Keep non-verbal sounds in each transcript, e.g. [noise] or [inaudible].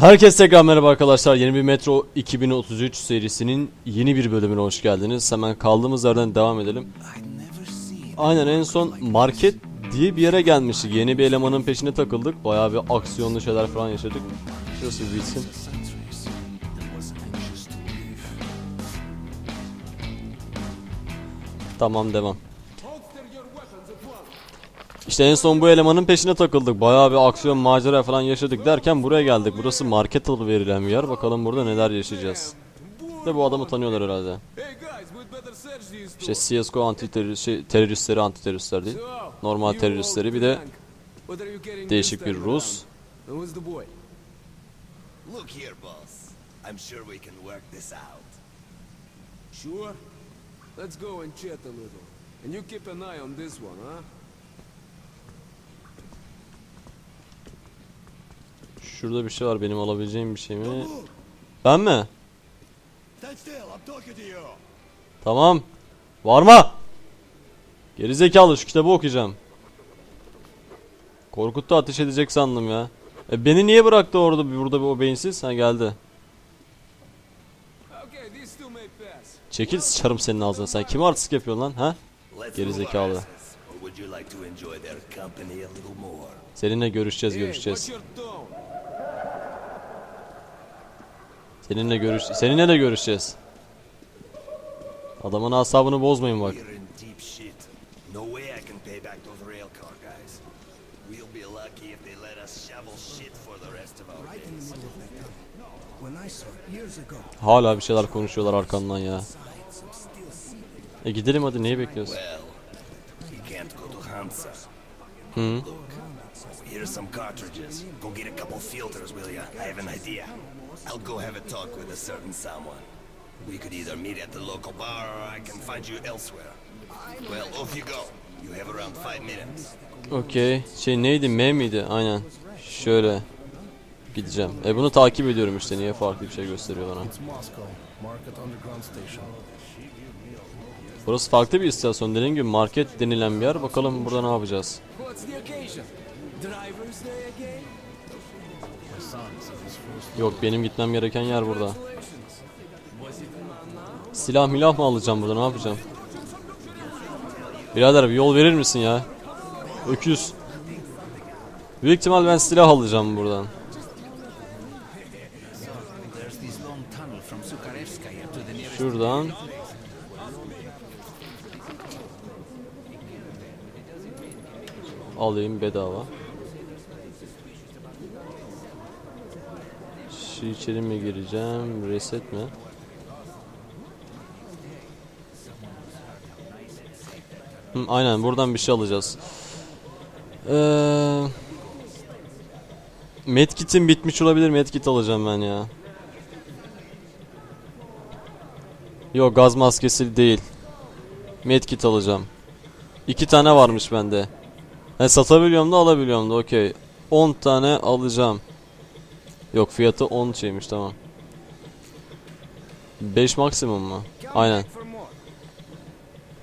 Herkese tekrar merhaba arkadaşlar. Yeni bir Metro 2033 serisinin yeni bir bölümüne hoş geldiniz. Hemen kaldığımız yerden devam edelim. Aynen en son market diye bir yere gelmiştik. Yeni bir elemanın peşine takıldık. Bayağı bir aksiyonlu şeyler falan yaşadık. Şurası bir bitsin. Tamam devam. İşte en son bu elemanın peşine takıldık. Bayağı bir aksiyon macera falan yaşadık derken buraya geldik. Burası market adı verilen bir yer. Bakalım burada neler yaşayacağız. De bu adamı tanıyorlar herhalde. İşte CSGO anti terörist, şey, teröristleri anti teröristler değil. Normal teröristleri bir de değişik bir Rus. Sure? Let's go and chat a little. And you keep an eye on this one, huh? Şurada bir şey var benim alabileceğim bir şey mi? Ben mi? Tamam. Varma. Gerizekalı şu kitabı okuyacağım. Korkuttu ateş edecek sandım ya. E beni niye bıraktı orada burada bir o beyinsiz? Ha geldi. Çekil sıçarım senin ağzına. Sen kime artistik yapıyorsun lan ha? Geri zekalı. asses. Or would you like to enjoy their company a little more? Seninle görüşeceğiz Hey, görüşeceğiz. what's your tone? Seninle görüş seninle de görüşeceğiz. Adamın asabını bozmayın bak. Hala bir şeyler konuşuyorlar arkandan ya. E gidelim hadi neyi bekliyorsun? Hansa. Hı. I'll go have a talk with a certain someone. We could either meet at the local bar or I can find you elsewhere. Well, off you go. You have around five minutes. Okey. Şey neydi? M miydi? Aynen. Şöyle. Gideceğim. E bunu takip ediyorum işte. Niye farklı bir şey gösteriyor bana? Burası farklı bir istasyon. Dediğim gibi market denilen bir yer. Bakalım burada ne yapacağız? Yok benim gitmem gereken yer burada. Silah milah mı alacağım burada? Ne yapacağım? Birader bir yol verir misin ya? Öküz. Büyük ihtimal ben silah alacağım buradan. Şuradan. Alayım bedava. Şu içeri mi gireceğim? Reset mi? Hı, aynen buradan bir şey alacağız. Ee, medkit'im bitmiş olabilir. Medkit alacağım ben ya. Yok gaz maskesi değil. Medkit alacağım. İki tane varmış bende. He, satabiliyorum da alabiliyorum da okey. 10 tane alacağım. Yok fiyatı 10 şeymiş tamam. 5 maksimum mu? Aynen.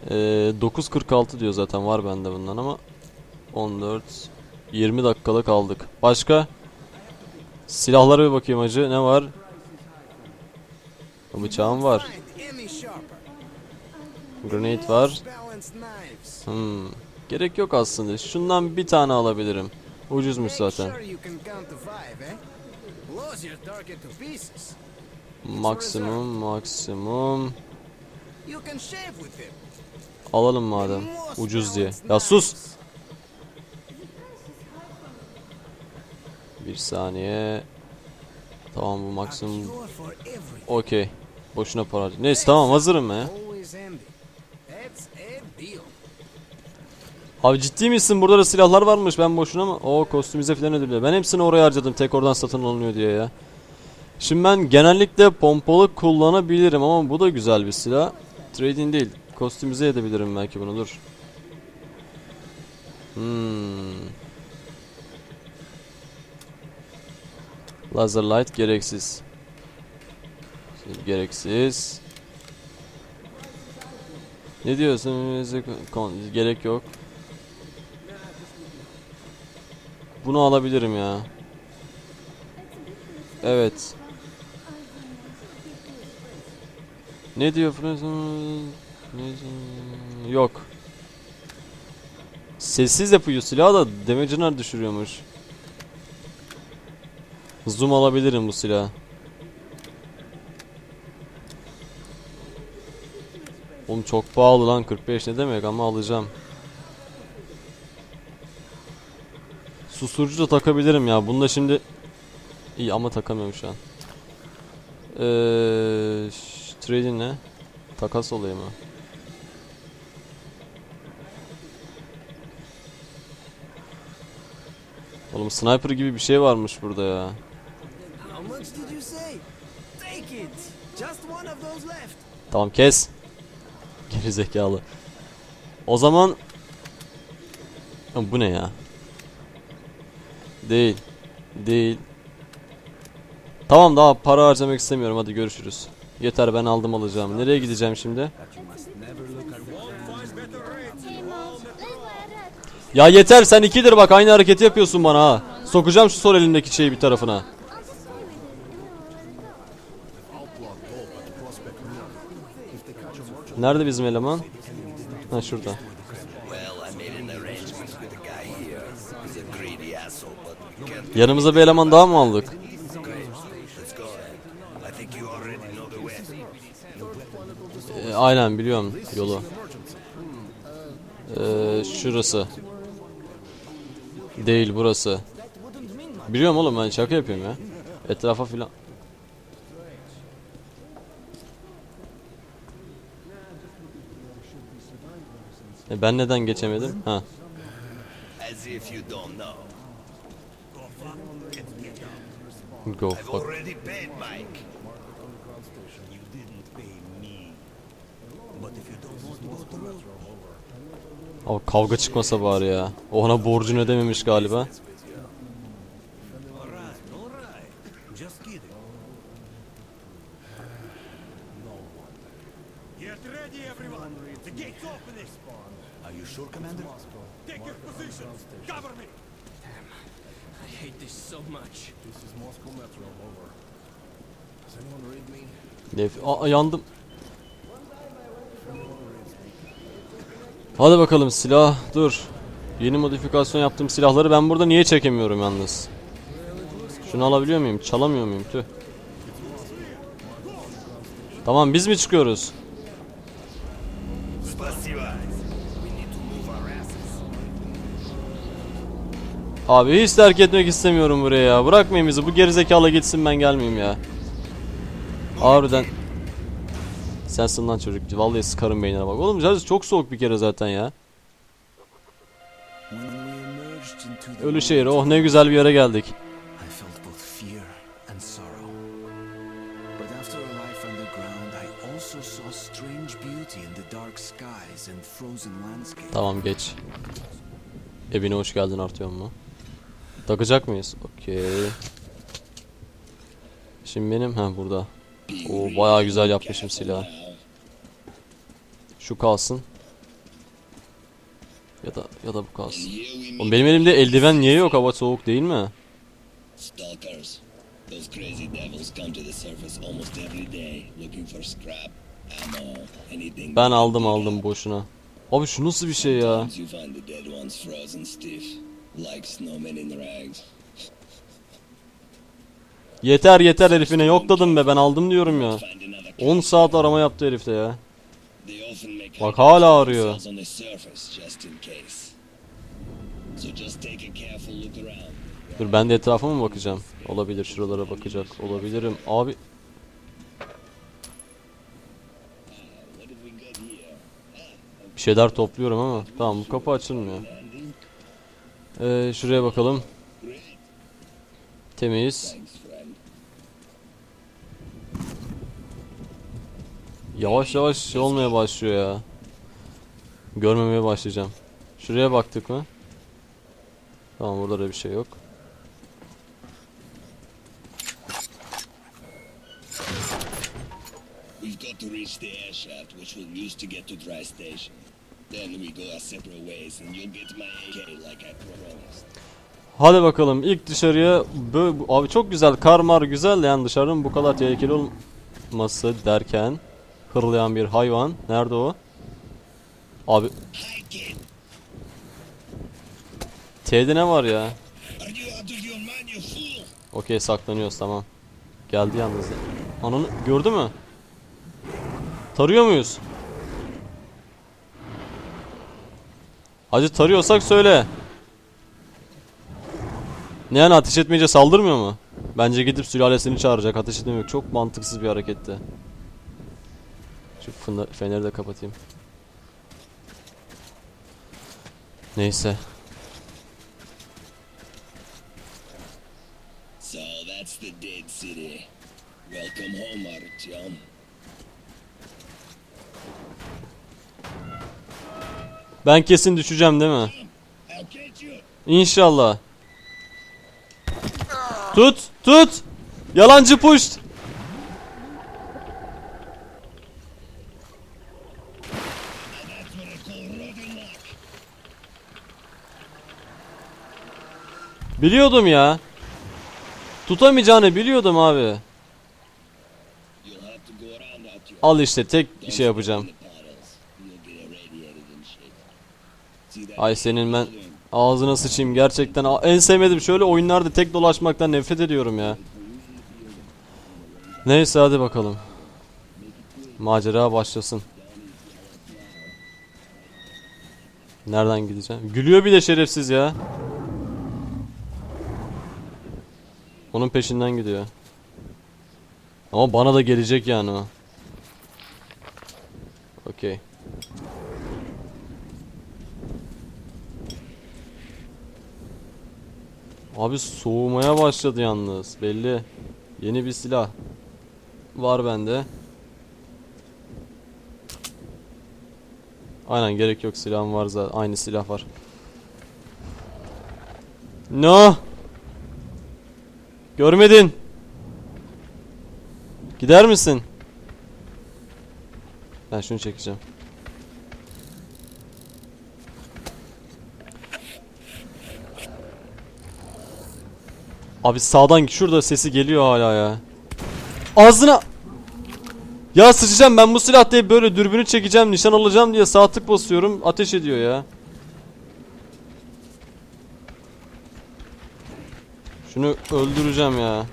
Ee, 9.46 diyor zaten var bende bundan ama 14 20 dakikada kaldık. Başka? Silahlara bir bakayım hacı. Ne var? Bıçağım var. Grenade var. Hmm. Gerek yok aslında. Şundan bir tane alabilirim. Ucuzmuş zaten. Maksimum, maksimum. Alalım madem. Ucuz diye. Ya sus. Bir saniye. Tamam bu maksimum. Okey. Boşuna para. Neyse tamam hazırım ya. Always handy. That's a deal. Abi ciddi misin? Burada da silahlar varmış. Ben boşuna mı? O kostümize falan ödülüyor. Ben hepsini oraya harcadım. Tek oradan satın alınıyor diye ya. Şimdi ben genellikle pompalı kullanabilirim ama bu da güzel bir silah. Trading değil. Kostümize edebilirim belki bunu. Dur. Hmm. Laser light gereksiz. Gereksiz. Ne diyorsun? Gerek yok. Bunu alabilirim ya. Evet. Ne diyor? Ne- Yok. Sessiz yapıyor silahı da damage'ını düşürüyormuş. Zoom alabilirim bu silahı. Oğlum çok pahalı lan 45 ne demek ama alacağım. Susturucu da takabilirim ya. Bunda şimdi iyi ama takamıyorum şu an. Eee ş- trading ne? Takas olayı mı? Oğlum sniper gibi bir şey varmış burada ya. Tamam kes. Geri zekalı. O zaman bu ne ya? Değil. Değil. Tamam daha para harcamak istemiyorum. Hadi görüşürüz. Yeter ben aldım alacağım. Nereye gideceğim şimdi? Ya yeter sen ikidir bak aynı hareketi yapıyorsun bana ha. Sokacağım şu sol elindeki şeyi bir tarafına. Nerede bizim eleman? Ha şurada. Yanımıza bir eleman daha mı aldık? Ee, aynen biliyorum yolu. Ee, şurası. Değil burası. Biliyorum oğlum ben şaka yapıyorum ya. Etrafa filan. E ben neden geçemedim? Ha. Know. Go I've fuck. already paid Mike. You didn't pay me. But if you don't want to go through, Abi kavga çıkmasa bari ya. O ona borcunu ödememiş galiba. Def Aa, yandım. Hadi bakalım silah dur. Yeni modifikasyon yaptığım silahları ben burada niye çekemiyorum yalnız? Şunu alabiliyor muyum? Çalamıyor muyum? Tüh. Tamam biz mi çıkıyoruz? Abi hiç terk etmek istemiyorum buraya ya. Bırakmayın bizi. Bu gerizekalı gitsin ben gelmeyeyim ya. Harbiden. Sensin lan çocuk. Vallahi sıkarım beynine bak. Oğlum biraz çok soğuk bir kere zaten ya. Ölü şehir. Oh ne güzel bir yere geldik. Tamam geç. Evine hoş geldin artıyor mu? Takacak mıyız? Okey. Şimdi benim ha burada. O bayağı güzel yapmışım silahı. Şu kalsın. Ya da ya da bu kalsın. Oğlum benim elimde eldiven niye yok? Hava soğuk değil mi? Stalkers. Those crazy devils come to the surface almost every day looking for scrap, ammo, anything. Ben aldım aldım boşuna. Abi şu nasıl bir şey ya? Sometimes you find the dead ones frozen stiff, like snowmen in rags. Yeter yeter herifine yokladım be ben aldım diyorum ya. Find another 10 saat arama yaptı herifte ya. Bak hala arıyor. Dur ben de etrafa mı bakacağım? Olabilir şuralara bakacak olabilirim. Abi bir şeyler topluyorum ama tamam bu kapı açılmıyor. Ee, şuraya bakalım. Temiz. Yavaş yavaş şey olmaya başlıyor ya. Görmemeye başlayacağım. Şuraya baktık mı? Tamam burada da bir şey yok. We've got to reach the air shaft, which we'll use to get to Dry Station. Then we go our separate ways, and you'll get my AK like I promised. Hadi bakalım ilk dışarıya abi çok güzel kar mar güzel yani dışarının bu kadar tehlikeli olması derken hırlayan bir hayvan nerede o? Abi T'de ne var ya? Okey saklanıyoruz tamam. Geldi yalnız. Ananı gördü mü? Tarıyor muyuz? Hacı tarıyorsak söyle. Ne yani ateş etmeyince saldırmıyor mu? Bence gidip sülalesini çağıracak. Ateş etmemek çok mantıksız bir hareketti. Şu feneri de kapatayım. Neyse. So that's the dead city. Welcome home, Artyom. Ben kesin düşeceğim değil mi? İnşallah. Tut, tut. Yalancı puşt. That's what I call rotten luck. Biliyordum ya. Tutamayacağını biliyordum abi. Al işte tek şey yapacağım. Ay senin ben ağzına sıçayım gerçekten en sevmedim şöyle oyunlarda tek dolaşmaktan nefret ediyorum ya. Neyse hadi bakalım. Macera başlasın. Nereden gideceğim? Gülüyor bir de şerefsiz ya. Onun peşinden gidiyor. Ama bana da gelecek yani o. Okey. Abi soğumaya başladı yalnız. Belli. Yeni bir silah. Var bende. Aynen gerek yok silahım var zaten. Aynı silah var. No. Görmedin. Gider misin? Ben şunu çekeceğim. Abi sağdan şurada sesi geliyor hala ya. Ağzına Ya sıçacağım ben bu silah diye böyle dürbünü çekeceğim nişan alacağım diye sağ tık basıyorum ateş ediyor ya. Şunu öldüreceğim ya.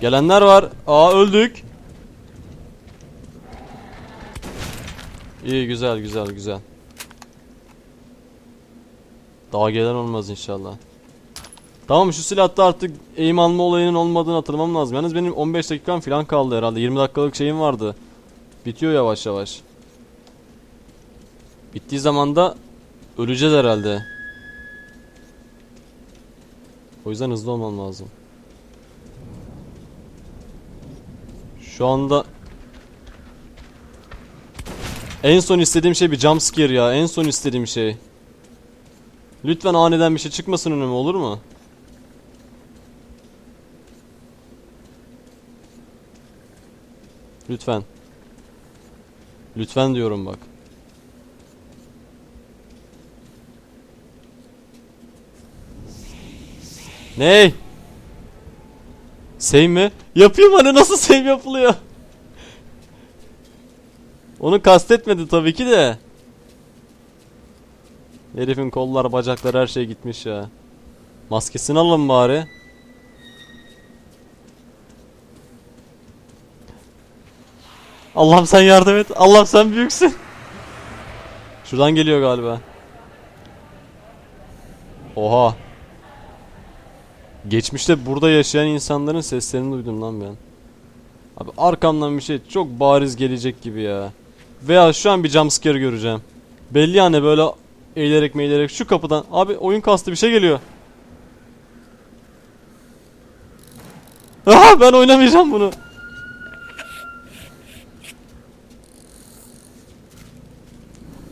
Gelenler var. Aa öldük. İyi güzel güzel güzel. Daha gelen olmaz inşallah. Tamam şu silahta artık aim alma olayının olmadığını hatırlamam lazım. Yalnız benim 15 dakikam falan kaldı herhalde. 20 dakikalık şeyim vardı. Bitiyor yavaş yavaş. Bittiği zaman da öleceğiz herhalde. O yüzden hızlı olmam lazım. Şu anda en son istediğim şey bir jump scare ya. En son istediğim şey. Lütfen aniden bir şey çıkmasın önüme olur mu? Lütfen. Lütfen diyorum bak. Ney? Save mi? Yapayım hani nasıl save yapılıyor? Onu kastetmedi tabii ki de. Herifin kollar, bacaklar her şey gitmiş ya. Maskesini alalım bari. Allah'ım sen yardım et. Allah'ım sen büyüksün. Şuradan geliyor galiba. Oha. Geçmişte burada yaşayan insanların seslerini duydum lan ben. Abi arkamdan bir şey çok bariz gelecek gibi ya. Veya şu an bir jumpscare göreceğim. Belli yani böyle eğilerek meğilerek şu kapıdan. Abi oyun kastı bir şey geliyor. Aha ben oynamayacağım bunu.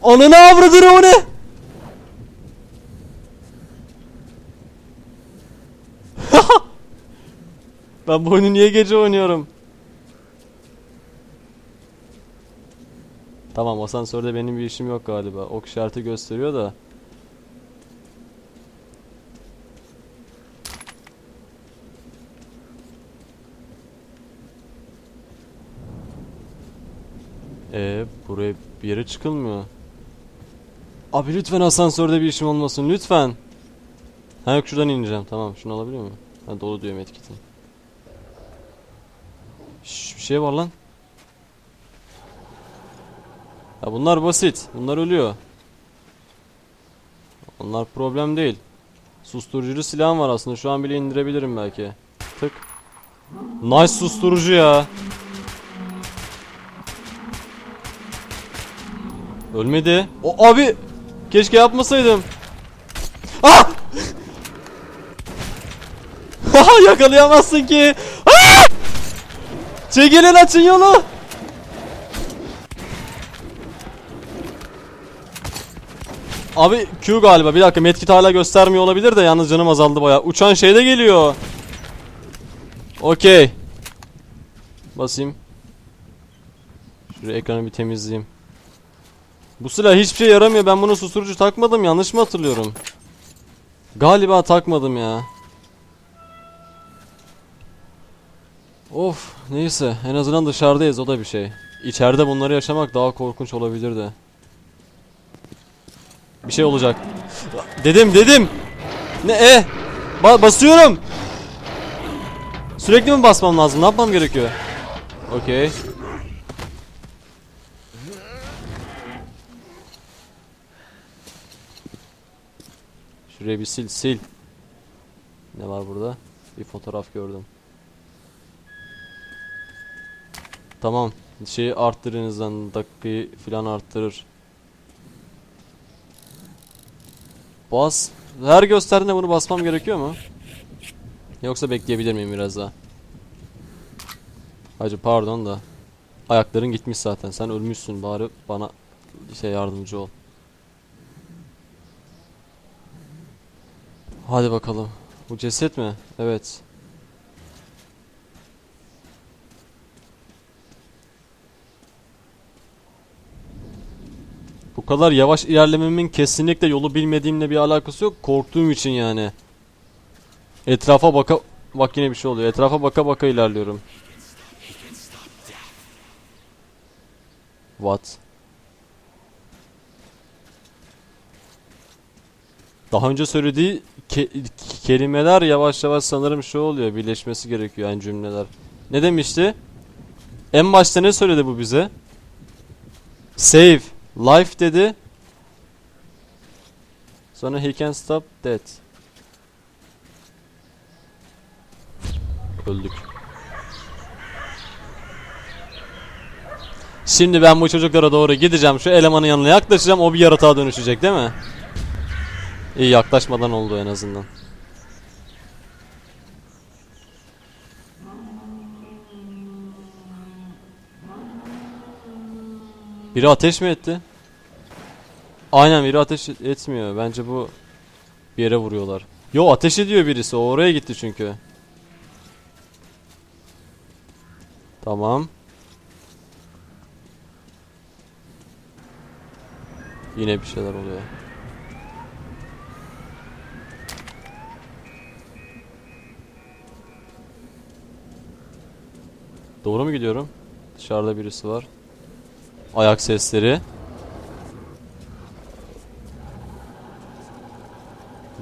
Ananı avradını o ne? Ben bu oyunu niye gece oynuyorum? Tamam asansörde benim bir işim yok galiba. Ok işareti gösteriyor da. Ee, buraya bir yere çıkılmıyor. Abi lütfen asansörde bir işim olmasın lütfen. Ha yok şuradan ineceğim tamam şunu alabiliyor muyum? Ha dolu diyorum etiketini. Şey var lan. Ya bunlar basit. Bunlar ölüyor. Onlar problem değil. Susturucu silahım var aslında. Şu an bile indirebilirim belki. Tık. Nice susturucu ya. Ölmedi. O abi keşke yapmasaydım. Ah! [laughs] Yakalayamazsın ki. Çekilin açın yolu. Abi Q galiba. Bir dakika medkit hala göstermiyor olabilir de yalnız canım azaldı baya. Uçan şey de geliyor. Okey. Basayım. Şuraya ekranı bir temizleyeyim. Bu silah hiçbir şey yaramıyor. Ben bunu susturucu takmadım. Yanlış mı hatırlıyorum? Galiba takmadım ya. Of neyse en azından dışarıdayız o da bir şey. İçeride bunları yaşamak daha korkunç olabilirdi. Bir şey olacak. Dedim dedim. Ne e? Ba- basıyorum. Sürekli mi basmam lazım? Ne yapmam gerekiyor? Okey. Şurayı bir sil sil. Ne var burada? Bir fotoğraf gördüm. Tamam. Şeyi arttırınızdan dakikayı filan arttırır. Bas. Her gösterdiğinde bunu basmam gerekiyor mu? Yoksa bekleyebilir miyim biraz daha? Hacı pardon da. Ayakların gitmiş zaten. Sen ölmüşsün bari bana şey yardımcı ol. Hadi bakalım. Bu ceset mi? Evet. Bu kadar yavaş ilerlememin kesinlikle yolu bilmediğimle bir alakası yok. Korktuğum için yani. Etrafa baka... Bak yine bir şey oluyor. Etrafa baka baka ilerliyorum. What? Daha önce söylediği ke- kelimeler yavaş yavaş sanırım şu oluyor. Birleşmesi gerekiyor yani cümleler. Ne demişti? En başta ne söyledi bu bize? Save. Life dedi. Sonra he can stop death. Öldük. Şimdi ben bu çocuklara doğru gideceğim. Şu elemanın yanına yaklaşacağım. O bir yaratığa dönüşecek değil mi? İyi yaklaşmadan oldu en azından. Biri ateş mi etti? Aynen biri ateş et- etmiyor. Bence bu bir yere vuruyorlar. Yo ateş ediyor birisi. O oraya gitti çünkü. Tamam. Yine bir şeyler oluyor. Doğru mu gidiyorum? Dışarıda birisi var. Ayak sesleri.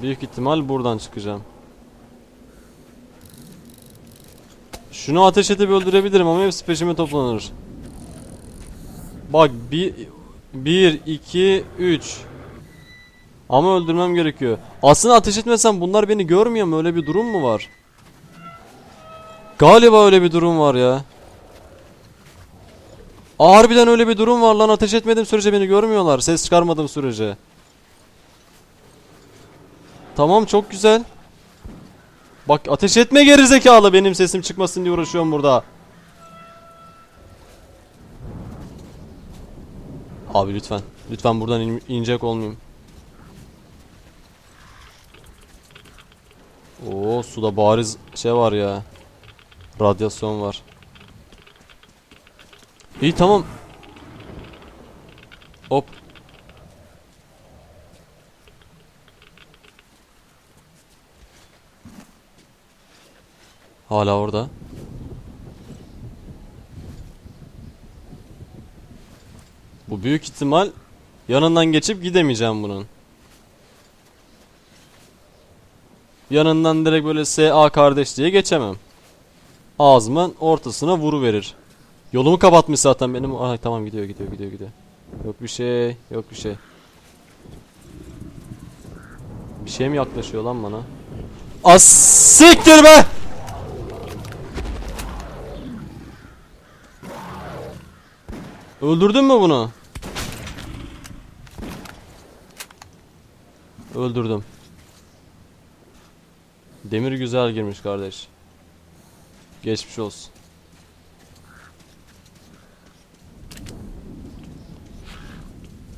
Büyük ihtimal buradan çıkacağım. Şunu ateş edip öldürebilirim ama hepsi peşime toplanır. Bak bir, bir, iki, üç. Ama öldürmem gerekiyor. Aslında ateş etmesem bunlar beni görmüyor mu? Öyle bir durum mu var? Galiba öyle bir durum var ya. Harbiden öyle bir durum var lan. Ateş etmediğim sürece beni görmüyorlar. Ses çıkarmadığım sürece. Tamam çok güzel. Bak ateş etme gerizekalı benim sesim çıkmasın diye uğraşıyorum burada. Abi lütfen. Lütfen buradan in inecek olmayayım. Oo suda bariz şey var ya. Radyasyon var. İyi tamam. Hop. Hala orada. Bu büyük ihtimal yanından geçip gidemeyeceğim bunun. Yanından direkt böyle SA kardeş diye geçemem. Ağzımın ortasına vuru verir. Yolumu kapatmış zaten benim. Ay tamam gidiyor gidiyor gidiyor gidiyor. Yok bir şey, yok bir şey. Bir şey mi yaklaşıyor lan bana? As siktir be! Öldürdün mü bunu? Öldürdüm. Demir güzel girmiş kardeş. Geçmiş olsun.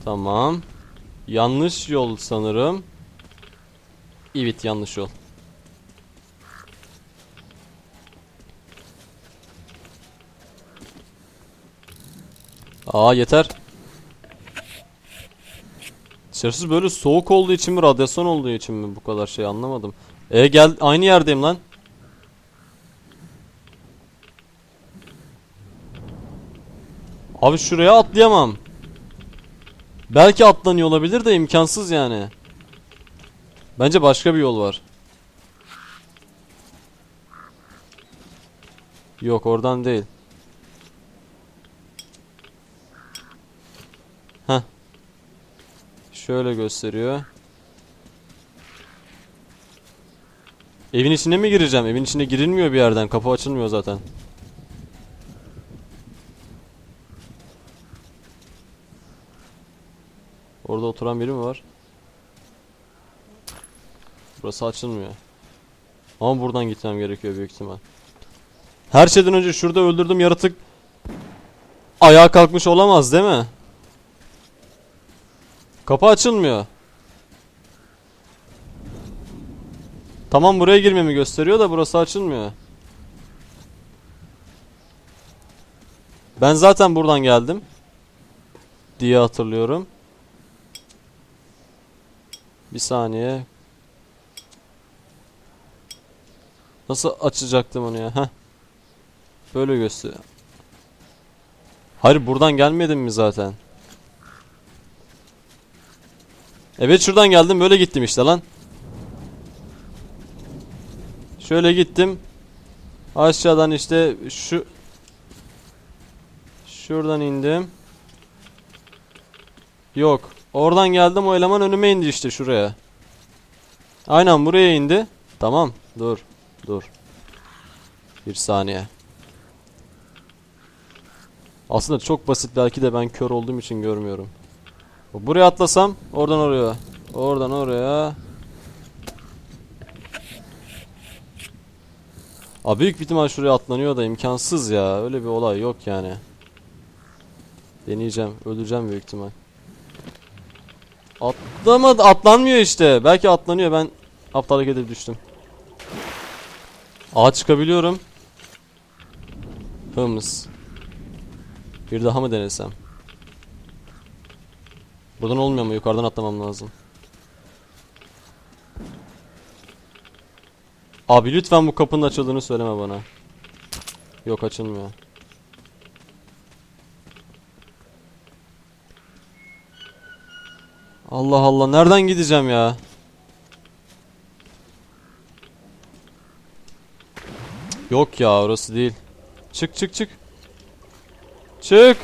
Tamam. Yanlış yol sanırım. Evet yanlış yol. Aa yeter. Dışarısı böyle soğuk olduğu için mi radyasyon olduğu için mi bu kadar şey anlamadım. E gel aynı yerdeyim lan. Abi şuraya atlayamam. Belki atlanıyor olabilir de imkansız yani. Bence başka bir yol var. Yok oradan değil. Heh. Şöyle gösteriyor. Evin içine mi gireceğim? Evin içine girilmiyor bir yerden. Kapı açılmıyor zaten. Orada oturan biri mi var? Burası açılmıyor. Ama buradan gitmem gerekiyor büyük ihtimal. Her şeyden önce şurada öldürdüm yaratık ayağa kalkmış olamaz değil mi? Kapı açılmıyor. Tamam buraya girmemi gösteriyor da burası açılmıyor. Ben zaten buradan geldim. Diye hatırlıyorum. Bir saniye. Nasıl açacaktım onu ya? Heh. Böyle gösteriyor. Hayır buradan gelmedim mi zaten? Evet şuradan geldim böyle gittim işte lan. Şöyle gittim. Aşağıdan işte şu Şuradan indim. Yok. Oradan geldim o eleman önüme indi işte şuraya. Aynen buraya indi. Tamam. Dur. Dur. Bir saniye. Aslında çok basit belki de ben kör olduğum için görmüyorum. Buraya atlasam oradan oraya. Oradan oraya. Abi büyük ihtimal şuraya atlanıyor da imkansız ya. Öyle bir olay yok yani. Deneyeceğim. Öleceğim büyük ihtimal. Atlamadı. Atlanmıyor işte. Belki atlanıyor. Ben aptallık edip düştüm. Ağa çıkabiliyorum. Hımız. Bir daha mı denesem? Buradan olmuyor mu? Yukarıdan atlamam lazım. Abi lütfen bu kapının açıldığını söyleme bana. Yok açılmıyor. Allah Allah nereden gideceğim ya? Yok ya orası değil. Çık çık çık. Çık.